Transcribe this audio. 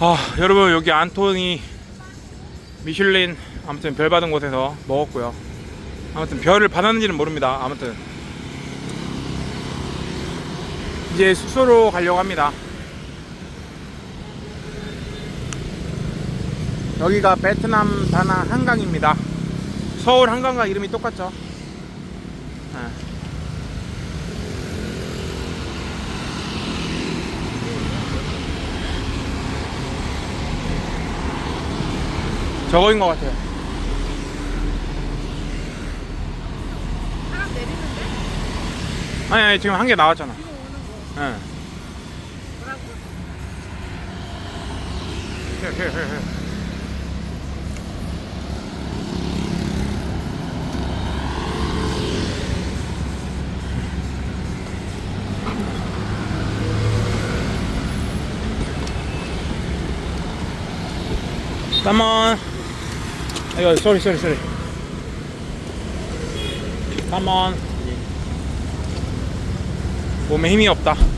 아 여러분 여기 안토니 미슐린 아무튼 별 받은 곳에서 먹었고요. 아무튼 별을 받았는지는 모릅니다. 아무튼. 이제 숙소로 가려고 합니다. 여기가 베트남 다나 한강입니다. 서울 한강과 이름이 똑같죠? 네. 저거인 것 같아요 사람 내리는데? 아니, 아니 지금 한 개 나왔잖아 뒤로 오는 거 예. 뭐라고? Come on. 아이고, sorry, sorry, sorry. Come on. 몸에 힘이 없다.